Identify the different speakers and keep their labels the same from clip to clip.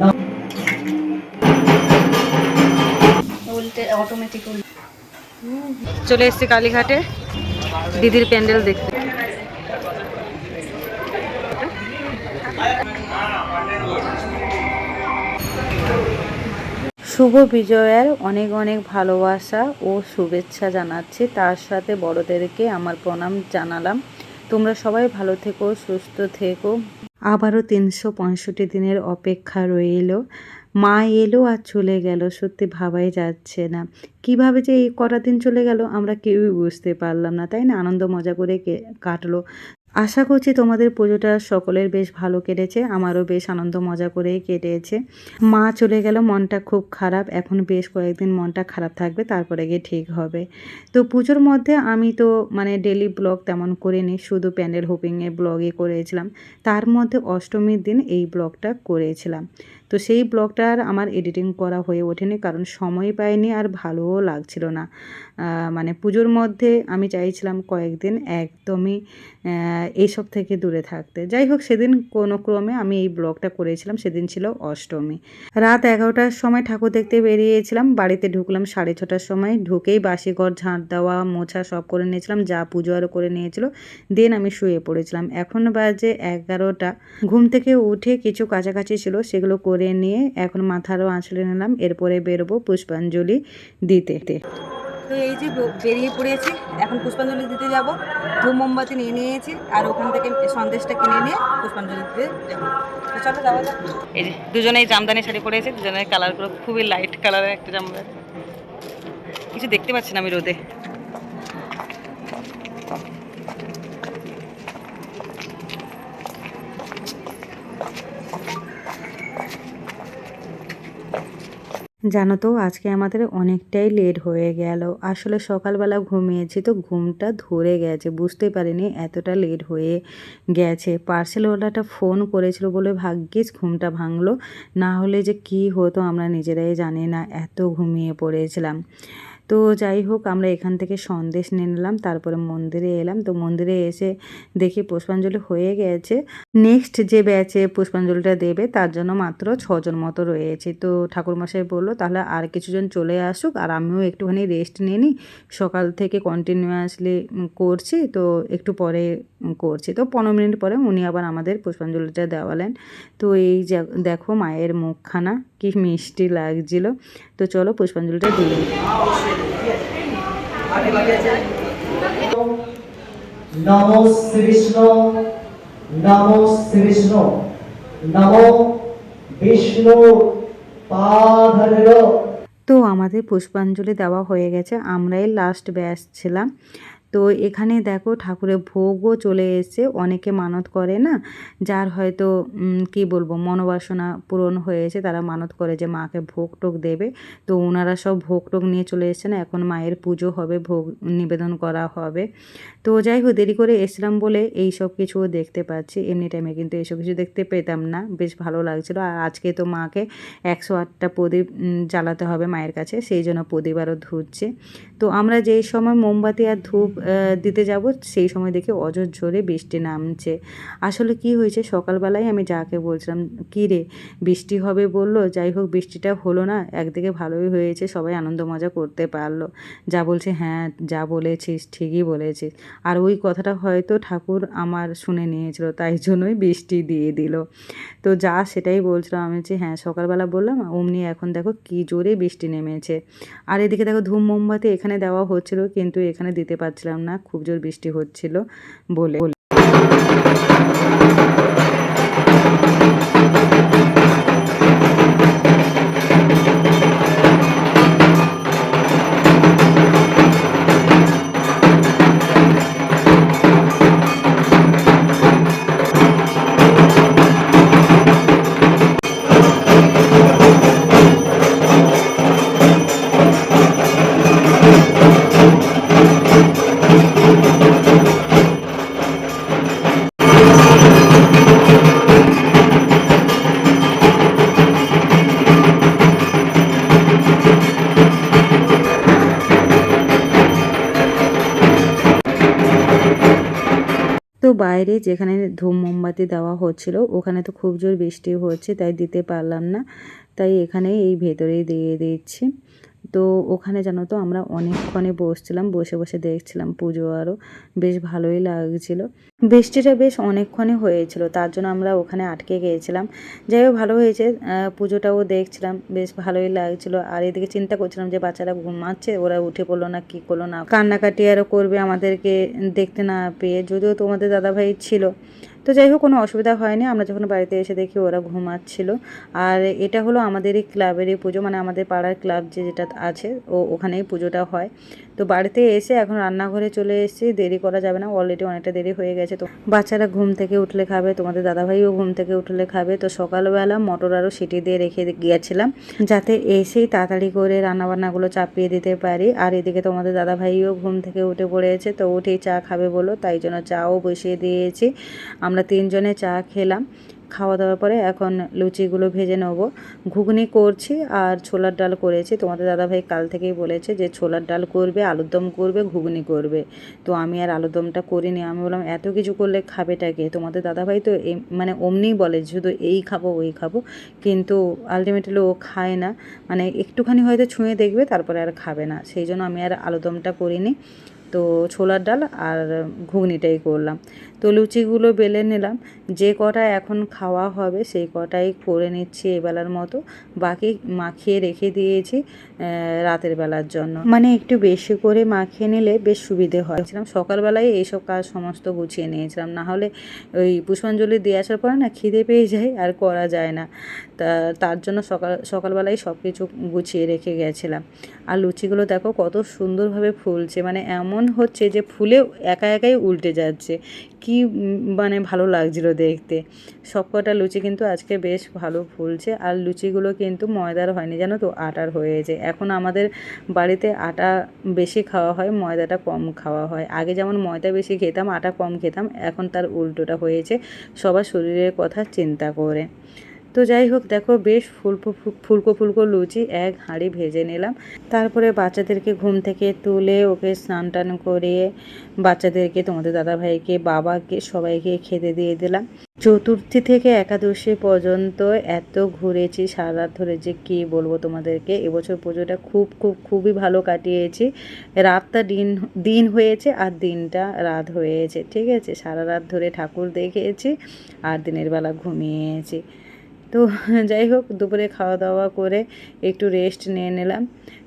Speaker 1: নম
Speaker 2: উল্টে অটোমেটিক
Speaker 3: চলে এসেছি কালীঘাটে। দিদির প্যান্ডেল দেখতে। শুভ বিজয়ের অনেক অনেক ভালোবাসা ও শুভেচ্ছা জানাচ্ছি। তার সাথে বড়দেরকে আমার প্রণাম জানালাম। তোমরা সবাই ভালো থেকো সুস্থ থেকো। আবারও তিনশো পঁয়ষট্টি দিনের অপেক্ষা রইল। মা এলো আর চলে গেল, সত্যি ভাবাই যাচ্ছে না। কীভাবে যে এই কটা দিন চলে গেল আমরা কেউই বুঝতে পারলাম না, তাই না? আনন্দ মজা করে কাটলো। আশা করছি তোমাদের পুজোটা সকলের বেশ ভালো কেটেছে, আমারও বেশ আনন্দ মজা করেই কেটেছে। মা চলে গেল, মনটা খুব খারাপ, এখন বেশ কয়েকদিন মনটা খারাপ থাকবে, তারপরে গিয়ে ঠিক হবে। তো পুজোর মধ্যে আমি তো মানে ডেলি ব্লগ তেমন করিনি, শুধু প্যান্ডেল হোপিংয়ের ব্লগই করেছিলাম। তার মধ্যে অষ্টমীর দিন এই ব্লগটা করেছিলাম। তো সেই ব্লগটা আর আমার এডিটিং করা হয়ে ওঠেনি, কারণ সময় পাইনি আর ভালোও লাগছিল না। মানে পুজোর মধ্যে আমি চাইছিলাম কয়েকদিন একদমই এইসব থেকে দূরে থাকতে। যাই হোক, সেদিন কোনো ক্রমে আমি এই ব্লগটা করেছিলাম, সেদিন ছিল অষ্টমী। রাত এগারোটার সময় ঠাকুর দেখতে বেরিয়েছিলাম, বাড়িতে ঢুকলাম সাড়ে ছটার সময়, ঢুকেই বাসি ঘর ঝাঁট দেওয়া, মোছা সব করে নিয়েছিলাম, যা পুজো আরও করে নিয়েছিল, দেন আমি শুয়ে পড়েছিলাম। এখন বাজে এগারোটা, ঘুম থেকে উঠে কিছু কাছাকাছি ছিল, সেগুলো করে নিয়ে এখন মাথারও আঁচড়ে নিলাম। এরপরে বেরোবো পুষ্পাঞ্জলি দিতে।
Speaker 2: তো এই যে বেরিয়ে পড়েছি, এখন পুষ্পাঞ্জলি দিতে যাব। ধূপ মোমবাতি নিয়ে নিয়েছি আর ওখান থেকে সন্দেশটা কিনে নিয়ে পুষ্পাঞ্জলি দিতে যাব। চলো যাওয়া যাক।
Speaker 3: এই যে দুজনেই জামদানি শাড়ি পরেছে দুজনের কালারগুলো খুবই লাইট কালারের একটা জামদানি। কিছু দেখতে পাচ্ছি না আমি রোদে। জানো তো, আজকে আমাদের অনেকটাই লেট হয়ে গেল। আসলে সকালবেলা ঘুমিয়েছি তো ঘুমটা ধরে গেছে, বুঝতে পারিনি এতটা লেট হয়ে গেছে। পার্সেলওয়ালাটা ফোন করেছিল বলে ভাগ্যিস ঘুমটা ভাঙলো, না হলে যে কি হতো আমরা নিজেরাই জানি না, এত ঘুমিয়ে পড়েছিলাম। তো যাই হোক, আমরা এখান থেকে সন্দেশ নিয়ে নিলাম, তারপরে মন্দিরে এলাম। তো মন্দিরে এসে দেখি পুষ্পাঞ্জলি হয়ে গেছে। নেক্সট যে ব্যাচে পুষ্পাঞ্জলিটা দেবে, তার জন্য মাত্র ছজন মতো রয়েছে। তো ঠাকুরমশাই বলল, তাহলে আর কিছুজন চলে আসুক, আর আমিও একটুখানি রেস্ট নিয়ে নিই। সকাল থেকে কন্টিনিউয়াসলি করছি, তো একটু পরে করছি। তো পনেরো মিনিট পরে উনি আবার আমাদের পুষ্পাঞ্জলিটা দেওয়ালেন। তো এই দেখো মায়ের মুখখানা। কি মিষ্টি লাগছিল। তো চলো পুষ্পাঞ্জলিটা।
Speaker 1: নমো শ্রী বিষ্ণু নমো শ্রী বিষ্ণু নমো বিষ্ণু পাধর
Speaker 3: তো আমাদের পুষ্পাঞ্জলি দেওয়া হয়ে গেছে আমরাই লাস্ট ব্যাচ ছিলাম। তো এখানে দেখো ঠাকুরের ভোগও চলে এসেছে। অনেকে মানত করে না, যার হয়তো কি বলব, মনোবাসনা পূরণ হয়েছে, তারা মানত করে যে মাকে ভোগ টোক দেবে। তো ওনারা সব ভোগ টোক নিয়ে চলে এসেছেন, এখন মায়ের পুজো হবে, ভোগ নিবেদন করা হবে। তো যাই হোক, দেরি করে এসলাম বলে এই সব কিছুও দেখতে পাচ্ছি। এমনি টাইমে কিন্তু এইসব কিছু দেখতে পেতাম না, বেশ ভালো লাগছিল। আর আজকে তো মাকে একশো আটটা প্রদীপ জ্বালাতে হবে মায়ের কাছে, সেই জন্য প্রদীপ আরও ধুচ্ছে। তো আমরা যেই সময় মোমবাতি আর ধূপ দিতে যাব, সেই সময় দেখে অজর ঝরে বৃষ্টি নামছে। আসলে কি হয়েছে? সকালবেলায় আমি যাকে বলছিলাম, কী রে, বৃষ্টি হবে বলল, যাই হোক বৃষ্টিটা হলো না, একদিকে ভালোই হয়েছে, সবাই আনন্দ মজা করতে পারল। যা বলছে হ্যাঁ যা বলেছিস, ঠিকই বলেছিস। আর ওই কথাটা হয়তো ঠাকুর আমার শুনে নিয়েছিল, তাই জন্যই বৃষ্টি দিয়ে দিল। তো যা সেটাই বলছিলাম আমি যে হ্যাঁ সকালবেলা বললাম, অমনি এখন দেখো কি জোরে বৃষ্টি নেমেছে। আর এদিকে দেখো ধূম মোমবাতি এখানে দেওয়া হচ্ছিল, কিন্তু এখানে দিতে পারছিলাম না খুব জোর বৃষ্টি হচ্ছিল বলে। বাইরে যেখানে ধূম মোমবাতি দেওয়া হচ্ছিল, ওখানে তো খুব জোর বৃষ্টি হচ্ছে, তাই দিতে পারলাম না। তাই এখানে এই ভেতরেই দিয়ে দিচ্ছি। তো ওখানে জানো তো আমরা অনেকক্ষণে বসছিলাম, বসে বসে দেখছিলাম পুজো আরও বেশ ভালোই লাগছিল। বৃষ্টিটা বেশ অনেকক্ষণে হয়েছিল, তার জন্য আমরা ওখানে আটকে গিয়েছিলাম যাই হোক, ভালো হয়েছে পুজোটাও দেখছিলাম, বেশ ভালোই লাগছিল। আর এদিকে চিন্তা করছিলাম যে বাচ্চারা ঘুমাচ্ছে, ওরা উঠে পড়ল না, কি করল না, কান্নাকাটি আরও করবে আমাদেরকে দেখতে না পেয়ে, যদিও তোমাদের দাদাভাই ছিল। তো যাই হোক, কোনো অসুবিধা হয়নি। আমরা যখন বাড়িতে এসে দেখি ওরা ঘুমাচ্ছিল। আর এটা হলো আমাদের এই ক্লাবের এই পুজো মানে আমাদের পাড়ার ক্লাব যে যেটা আছে, ও ওখানেই পুজোটা হয়। তো বাড়িতে এসে এখন রান্নাঘরে চলে এসেছি, দেরি করা যাবে না অলরেডি অনেকটা দেরি হয়ে গেছে তো। বাচ্চারা ঘুম থেকে উঠলে খাবে, তোমাদের দাদাভাইও ঘুম থেকে উঠলে খাবে, তো সকালবেলা মটর আরও সিটি দিয়ে রেখে গিয়েছিলাম, যাতে এসেই তাড়াতাড়ি করে রান্নাবান্নাগুলো চাপিয়ে দিতে পারি। আর এদিকে তোমাদের দাদাভাইও ঘুম থেকে উঠে পড়েছে, তো উঠেই চা খাবে বলো, তাই জন্য চাও বসিয়ে দিয়েছি। আমরা তিনজনে চা খেলাম। খাওয়া দাওয়ার পরে এখন লুচিগুলো ভেজে নেব। ঘুগনি করছি আর ছোলার ডাল করেছি। তোমাদের দাদাভাই কাল থেকেই বলেছে যে ছোলার ডাল করবে, আলুর দম করবে, ঘুগনি করবে। তো আমি আর আলুর দমটা করিনি। আমি বললাম, এত কিছু করলে খাবেটাকে তোমাদের দাদাভাই তো মানে অমনিই বলে শুধু এই খাব, ওই খাব। কিন্তু আলটিমেটলি ও খায় না। মানে একটুখানি হয়তো ছুঁয়ে দেখবে, তারপরে আর খাবে না। সেই জন্য আমি আর আলুদমটা করিনি। তো ছোলার ডাল আর ঘুগনিটাই করলাম। তো লুচিগুলো বেলে নিলাম। যে কটা এখন খাওয়া হবে সেই কটাই করে নিচ্ছি এবেলার মতো। বাকি মাখিয়ে রেখে দিয়েছি রাতের বেলার জন্য। মানে একটু বেশি করে মাখিয়ে নিলে বেশ সুবিধে হয়। ছিলাম সকালবেলায় এইসব কাজ সমস্ত গুছিয়ে নিয়েছিলাম। না হলে ওই পুষ্পাঞ্জলি দিয়ে আসার পরে না খিদে পেয়ে যায়, আর করা যায় না। তা, তার জন্য সকাল, সকালবেলায় সব কিছু গুছিয়ে রেখে গেছিলাম। আর লুচিগুলো দেখো কত সুন্দরভাবে ফুলছে। মানে এমন হচ্ছে যে ফুলে একা একাই উল্টে যাচ্ছে। কি মানে ভালো লাগছিল দেখতে। সবকটা লুচি কিন্তু আজকে বেশ ভালো ফুলছে। আর লুচিগুলো কিন্তু ময়দার হয়নি, জানো তো? আটার হয়েছে। এখন আমাদের বাড়িতে আটা বেশি খাওয়া হয়, ময়দাটা কম খাওয়া হয়। আগে যেমন ময়দা বেশি খেতাম, আটা কম খেতাম, এখন তার উল্টোটা হয়েছে। সবার শরীরের কথা চিন্তা করে। তো যাই হোক, দেখো বেশ ফুলকো ফুলকো ফুলকো লুচি, এক হাঁড়ি ভেজে নিলাম। তারপরে বাচ্চাদেরকে ঘুম থেকে তুলে ওকে স্নান টান করিয়ে বাচ্চাদেরকে, তোমাদের দাদাভাইকে, বাবাকে, সবাইকে খেতে দিয়ে দিলাম। চতুর্থী থেকে একাদশী পর্যন্ত এত ঘুরেছি, সারা ধরে যে কী বলব তোমাদেরকে, এবছর পুজোটা খুব খুব, খুবই ভালো কাটিয়েছি। রাতটা দিন দিন হয়েছে আর দিনটা রাত হয়েছে, ঠিক আছে? সারা রাত ধরে ঠাকুর দেখেছি আর দিনের বেলা ঘুমিয়েছি। তো যাই হোক, দুপুরে খাওয়া দাওয়া করে একটু রেস্ট নিয়ে নিলাম।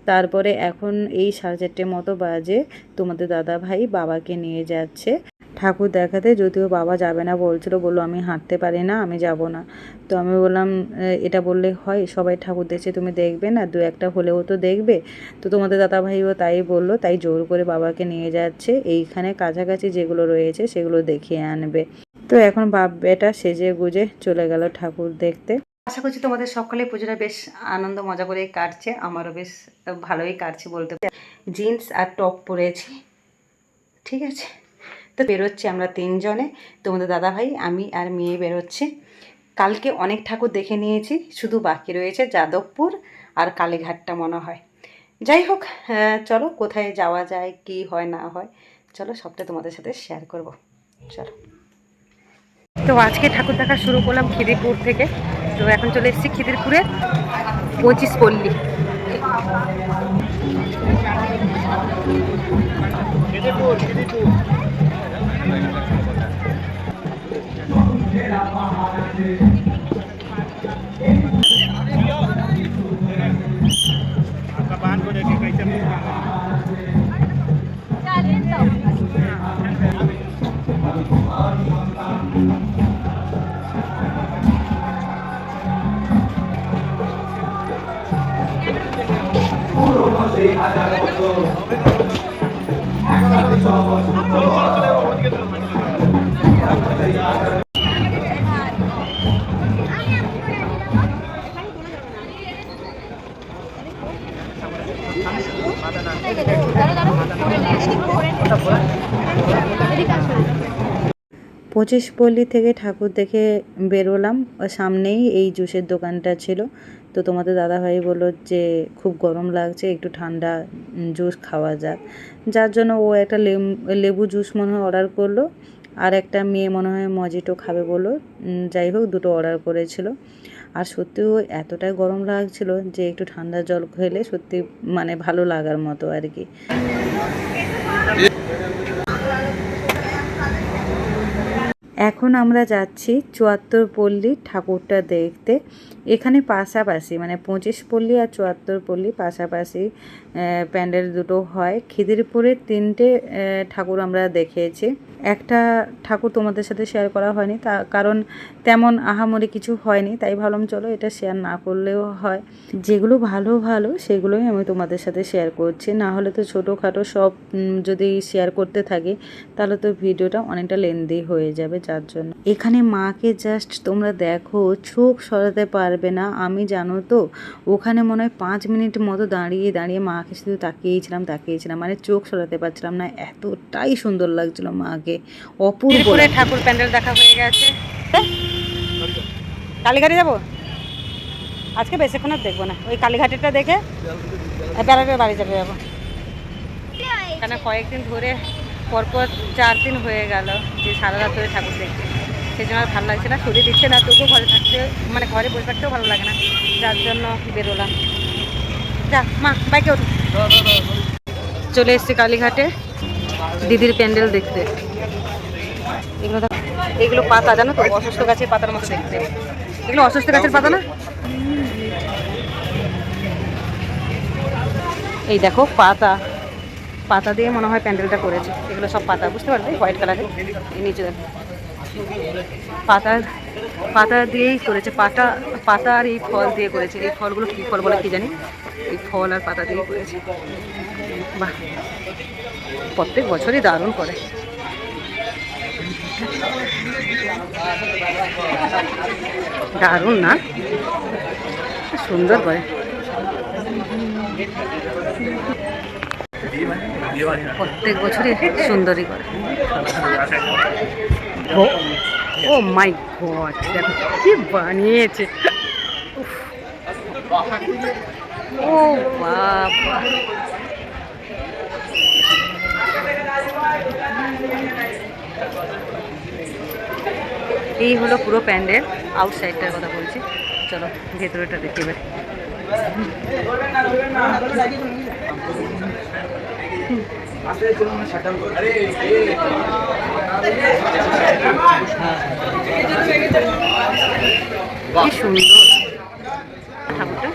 Speaker 3: তারপরে এখন এই সাড়ে চারটে মতো বাজে, তোমাদের দাদা ভাই বাবাকে নিয়ে যাচ্ছে। ঠাকুর দেখাতে, যদিও বাবা যাবে না বলছিল, বলল আমি হাঁটতে পারি না, আমি যাব না। তো আমি বললাম এটা বললে হয়, সবাই ঠাকুর দেখছে, তুমি দেখবে না? দু একটা হলেও তো দেখবে। তো তোমাদের দাদা ভাইও তাই বলল, তাই জোর করে বাবাকে নিয়ে যাচ্ছে। এইখানে কাছাকাছি যেগুলো রয়েছে, সেগুলো দেখিয়ে আনবে। তো এখন বাপ বেটা সেজে গুজে চলে গেল ঠাকুর দেখতে।
Speaker 2: আশা করছি তোমাদের সকালে পুজোটা বেশ আনন্দ মজা করেই কাটছে আমারও বেশ ভালোই কাটছে বলতে জিন্স আর টপ পরেছি ঠিক আছে? তো বেরোচ্ছি আমরা তিনজনে তোমাদের দাদা ভাই আমি আর মেয়ে বেরোচ্ছি। কালকে অনেক ঠাকুর দেখে নিয়েছি শুধু বাকি রয়েছে যাদবপুর আর কালীঘাটটা মনে হয়। যাই হোক আহ, চলো কোথায় যাওয়া যায় কি হয় না হয় চলো সবটা তোমাদের সাথে শেয়ার করব। চলো। তো আজকে ঠাকুর দেখা শুরু করলাম খিদিরপুর থেকে। তো এখন চলে এসেছি খিদিরপুরে পঁচিশ পল্লী
Speaker 3: পঁচিশ পল্লী থেকে ঠাকুর দেখে বেরোলাম। সামনেই এই জুসের দোকানটা ছিল। তো তোমাদের দাদাভাই বলল যে, খুব গরম লাগছে, একটু ঠান্ডা জুস খাওয়া যাক। যার জন্য ও একটা লেবু জুস মনে হয় অর্ডার করল। আর একটা মেয়ে মনে হয় মজিটো খাবে বলো যাই হোক, দুটো অর্ডার করেছিল। আর সত্যিও এতটাই গরম লাগছিল যে একটু ঠান্ডা জল খেলে সত্যি মানে ভালো লাগার মতো আর কি। এখন আমরা যাচ্ছি চুয়াত্তর পল্লী ঠাকুরটা দেখতে। এখানে পাশাপাশি মানে পঁচিশ পল্লী আর চুয়াত্তর পল্লী পাশাপাশি প্যান্ডেল দুটো হয়। খিদিরপুরের তিনটে ঠাকুর আমরা দেখিয়েছি। একটা ঠাকুর তোমাদের সাথে শেয়ার করা হয়নি, তা, কারণ তেমন আহামরি কিছু হয়নি, তাই ভাবলাম চলো এটা শেয়ার না করলেও হয়। যেগুলো ভালো ভালো, সেগুলোই আমি তোমাদের সাথে শেয়ার করছি। না হলে তো ছোটোখাটো সব যদি শেয়ার করতে থাকি, তাহলে তো ভিডিওটা অনেকটা লেন্দি হয়ে যাবে, যার জন্য। এখানে মাকে জাস্ট তোমরা দেখো, চোখ সরাতে পারবে না। আমি জানো তো ওখানে মনে হয় পাঁচ মিনিট মতো দাঁড়িয়ে দাঁড়িয়ে মাকে শুধু তাকিয়েছিলাম তাকিয়েছিলাম। মানে চোখ সরাতে পারছিলাম না এতটাই সুন্দর লাগছিল মাকে। অপূর্ব
Speaker 2: ঠাকুর প্যান্ডেল দেখা হয়ে গেছে। কালীঘাটে যাব? আজকে বেশিক্ষণ আর দেখব না। ওই কালীঘাটেরটা দেখে বেড়াতে বাড়ি চলে যাব। এখানে কয়েকদিন ধরে পরপর চার দিন হয়ে গেল যে সারা রাত ধরে ঠাকুর দেখতে। সেই জন্য আর ভালো লাগছে না শরীর দিচ্ছে না, তবুও ঘরে থাকতে মানে ঘরে বসে থাকতেও ভালো লাগে না। যার জন্য বেরোলাম। যা, মা, বাইকে ওঠো। চলে এসছি কালীঘাটে, দিদির প্যান্ডেল দেখতে। এগুলো এগুলো পাতা, জানো তো, অসুস্থ গাছের পাতার মতো দেখতে। এগুলো অসুস্থ গাছের পাতা না? এই দেখো, পাতা। পাতা দিয়ে মনে হয় প্যান্ডেলটা করেছে। এগুলো সব পাতা, বুঝতে পারবে হোয়াইট কালারের। নিচে দেখো। পাতা পাতা দিয়েই করেছে, পাতা পাতা আর এই ফল দিয়ে করেছে। এই ফলগুলো কী ফল বলে কি জানি? এই ফল আর পাতা দিয়ে করেছে। বাহ! প্রত্যেক বছরই দারুণ করে। দারুণ না? সুন্দর করে। প্রত্যেক বছরই সুন্দরই করে। ও মাই গড, দেখো কি বানিয়েছে। ও বাবা। এই হলো পুরো প্যান্ডেল আউটসাইডটার কথা বলছি। চলো ভেতরেটা দেখি এবার। কি সুন্দর ঠাকুরটা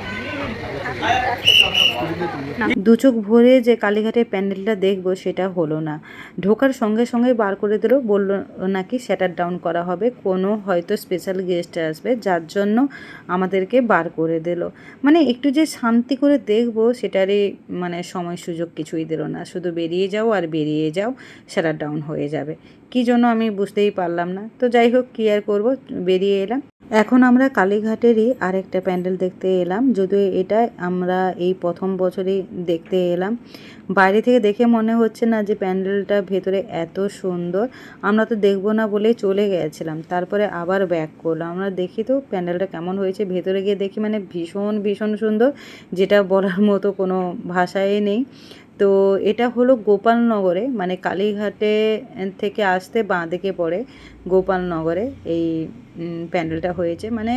Speaker 3: দু চোখ ভরে যে কালীঘাটের প্যান্ডেলটা দেখব সেটা হলো না। ঢোকার সঙ্গে সঙ্গে বার করে দিল, বলল নাকি শ্যাটার ডাউন করা হবে, কোনো হয়তো স্পেশাল গেস্ট আসবে, যার জন্য আমাদেরকে বার করে দিল। মানে একটু যে শান্তি করে দেখব সেটারই মানে সময় সুযোগ কিছুই দিল না। শুধু বেরিয়ে যাও আর বেরিয়ে যাও শ্যাটার ডাউন হয়ে যাবে। কী জন্য আমি বুঝতেই পারলাম না। তো যাই হোক, কী আর করব? বেরিয়ে এলাম। এখন আমরা কালীঘাটেরই আরেকটা প্যান্ডেল দেখতে এলাম। যদিও এটা আমরা এই প্রথম বছরই দেখতে এলাম। বাইরে থেকে দেখে মনে হচ্ছে না যে প্যান্ডেলটা ভেতরে এত সুন্দর। আমরা তো দেখব না বলেই চলে গেছিলাম। তারপরে আবার ব্যাক করলাম। আমরা দেখি তো প্যান্ডেলটা কেমন হয়েছে। ভেতরে গিয়ে দেখি মানে ভীষণ ভীষণ সুন্দর। যেটা বলার মতো কোনো ভাষাই নেই। তো এটা হলো গোপালনগরে মানে কালীঘাটে থেকে আসতে বাঁ দিকে পড়ে গোপালনগরে এই প্যান্ডেলটা হয়েছে। মানে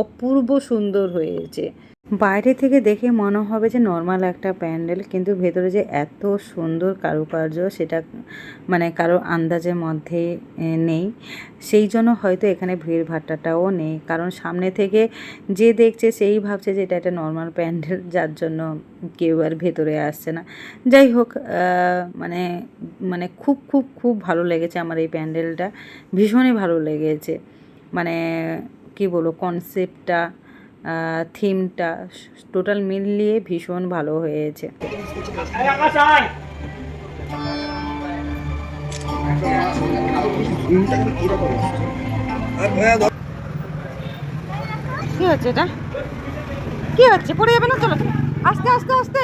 Speaker 3: অপূর্ব সুন্দর হয়েছে। বাইরে থেকে দেখে মনে হবে যে নর্মাল একটা প্যান্ডেল, কিন্তু ভেতরে যে এত সুন্দর কারুকার্য সেটা মানে কারও আন্দাজের মধ্যে নেই। সেই জন্য হয়তো এখানে ভিড় ভাট্টাটাও নেই। কারণ সামনে থেকে যে দেখছে সেই ভাবছে যে এটা একটা নর্মাল প্যান্ডেল, যার জন্য কেউ আর ভেতরে আসছে না। যাই হোক মানে মানে খুব খুব খুব ভালো লেগেছে আমার এই প্যান্ডেলটা। ভীষণই ভালো লেগেছে। মানে কি বলব কনসেপ্টটা থিমটা টোটাল মিলিয়ে ভীষণ ভালো হয়েছে।
Speaker 2: কি হচ্ছে এটা? কি হচ্ছে? পড়ে যাবে না? চলো। আস্তে আস্তে আস্তে।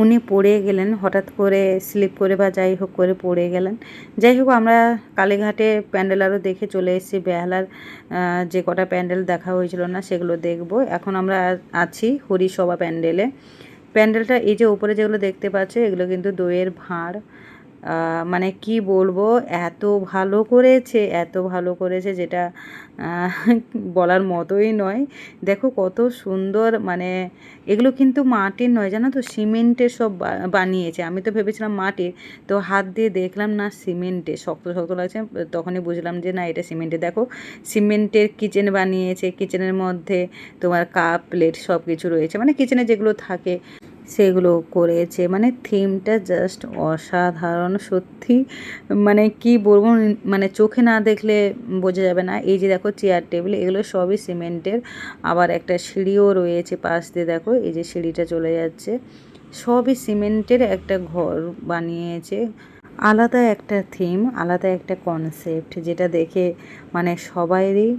Speaker 3: উনি পড়ে গেলেন, হঠাৎ করে স্লিপ করে বা যাই হোক করে পড়ে গেলেন। যাই হোক, আমরা কালীঘাটে প্যান্ডেল আরও দেখে চলে এসেছি। বেহালার যে কটা প্যান্ডেল দেখা হয়েছিল না, সেগুলো দেখব। এখন আমরা আছি হরিসভা প্যান্ডেলে। প্যান্ডেলটা এই যে উপরে যেগুলো দেখতে পাচ্ছ, এগুলো কিন্তু দইয়ের ভাঁড়। মানে কি বলব, এত ভালো করেছে, এত ভালো করেছে যেটা বলার মতোই নয়। দেখো কত সুন্দর মানে এগুলো কিন্তু মাটির নয়, জানো তো? সিমেন্টের সব বানিয়েছে। আমি তো ভেবেছিলাম মাটির তো হাত দিয়ে দেখলাম না সিমেন্টে, শক্ত শক্ত লাগছে, তখনই বুঝলাম যে না, এটা সিমেন্টে। দেখো, সিমেন্টের কিচেন বানিয়েছে, কিচেনের মধ্যে তোমার কাপ, প্লেট সব কিছু রয়েছে। মানে কিচেনে যেগুলো থাকে সেগুলো করেছে। মানে থিমটা জাস্ট অসাধারণ, সত্যি। মানে কি বলব মানে চোখে না দেখলে বোঝা যাবে না। এই যে দেখো চেয়ার টেবিল এগুলো সবই সিমেন্টের আবার একটা সিঁড়িও রয়েছে পাশ দিয়ে, দেখো, এই যে সিঁড়িটা চলে যাচ্ছে। সবই সিমেন্টের একটা ঘর বানিয়েছে। আলাদা একটা থিম আলাদা একটা কনসেপ্ট যেটা দেখে মানে সবাইরই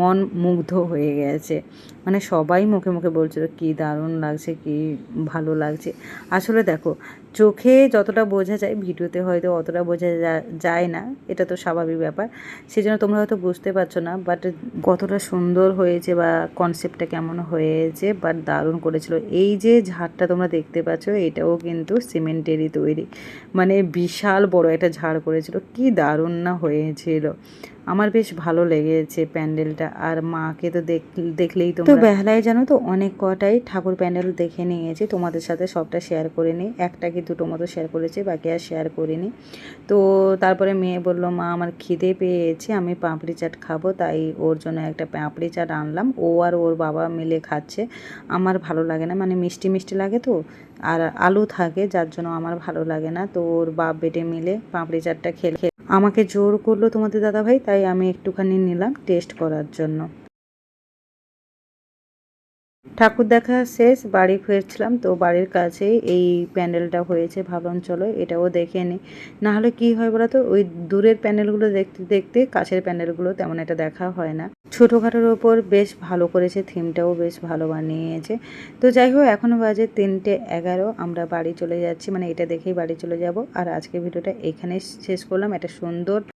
Speaker 3: মন মুগ্ধ হয়ে গেছে। মানে সবাই মুখে মুখে বলছিল কি দারুণ লাগছে, কি ভালো লাগছে। আসলে দেখো, চোখে যতটা বোঝা যায়, ভিডিওতে হয়তো অতটা বোঝা যায় না, এটা তো স্বাভাবিক ব্যাপার। সেই জন্য তোমরা হয়তো বুঝতে পারছ না বাট কতটা সুন্দর হয়েছে বা কনসেপ্টটা কেমন হয়েছে বাট দারুণ করেছিল। এই যে ঝাড়টা তোমরা দেখতে পাচ্ছ, এটাও কিন্তু সিমেন্টেরই তৈরি। মানে বিশাল বড় একটা ঝাড় করেছিল, কি দারুণ না হয়েছিল। আমার বেশ ভালো লেগেছে প্যান্ডেলটা। আর মাকে তো দেখ- দেখলেই তো বেহালায় জানো তো অনেক কটাই ঠাকুর প্যান্ডেল দেখে নিয়েছি। তোমাদের সাথে সবটা শেয়ার করে নিই একটা কি দুটো মতো শেয়ার করেছি বাকি আর শেয়ার করিনি। তো তারপরে মেয়ে বলল মা আমার খিদে পেয়েছে আমি পাঁপড়ি চাট খাব তাই ওর জন্য একটা পাঁপড়ি চাট আনলাম। ও আর ওর বাবা মিলে খাচ্ছে। আমার ভালো লাগে না মানে মিষ্টি মিষ্টি লাগে তো আর আলু থাকে, যার জন্য আমার ভালো লাগে না। তো ওর বাপ বেটে মিলে পাঁপড়ি চাটটা খেলে আমাকে জোর করল তোমাদের দাদাভাই, তাই আমি একটুখানি নিলাম টেস্ট করার জন্য। ঠাকুর দেখা শেষ, বাড়ি ফিরছিলাম তো বাড়ির কাছেই এই প্যান্ডেলটা হয়েছে। ভাবলাম চলো এটাও দেখে নিই নাহলে কি হয় বলো তো, ওই দূরের প্যান্ডেলগুলো দেখতে দেখতে কাছের প্যান্ডেলগুলো তেমন একটা দেখা হয় না। ছোটোখাটোর ওপর বেশ ভালো করেছে, থিমটাও বেশ ভালো বানিয়েছে। তো যাই হোক এখনও বাজে তিনটে এগারো, আমরা বাড়ি চলে যাচ্ছি। মানে এটা দেখেই বাড়ি চলে যাব। আর আজকে ভিডিওটা এখানে শেষ করলাম। একটা সুন্দর